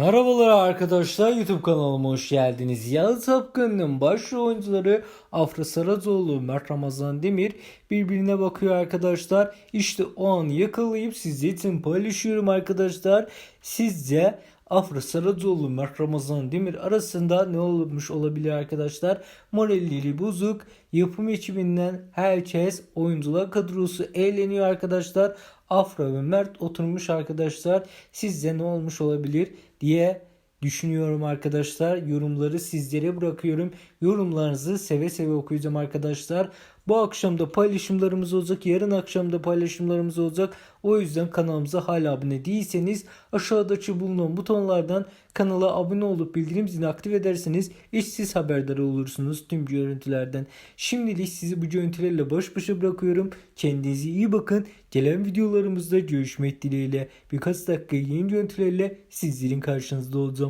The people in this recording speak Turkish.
Merhabalar arkadaşlar YouTube kanalıma hoş geldiniz. Yalı Tapkın'ın başrol oyuncuları Afra Saracoğlu, Mert Ramazan Demir birbirine bakıyor arkadaşlar. İşte o anı yakalayıp sizler için paylaşıyorum arkadaşlar. Sizce Afra Saracoğlu, Mert Ramazan Demir arasında ne olmuş olabilir arkadaşlar? Moralleri bozuk. Yapım ekibinden herkes oyuncular kadrosu eğleniyor arkadaşlar. Afra ve Mert oturmuş arkadaşlar. Sizce ne olmuş olabilir diye düşünüyorum arkadaşlar. Yorumları sizlere bırakıyorum. Yorumlarınızı seve seve okuyacağım arkadaşlar. Bu akşam da paylaşımlarımız olacak. Yarın akşam da paylaşımlarımız olacak. O yüzden kanalımıza hala abone değilseniz aşağıdaki bulunan butonlardan kanala abone olup bildirim zilini aktif ederseniz işsiz haberdar olursunuz tüm görüntülerden. Şimdilik sizi bu görüntülerle baş başa bırakıyorum. Kendinize iyi bakın. Gelen videolarımızda görüşmek dileğiyle birkaç dakika yeni görüntülerle sizlerin karşınızda olacağım.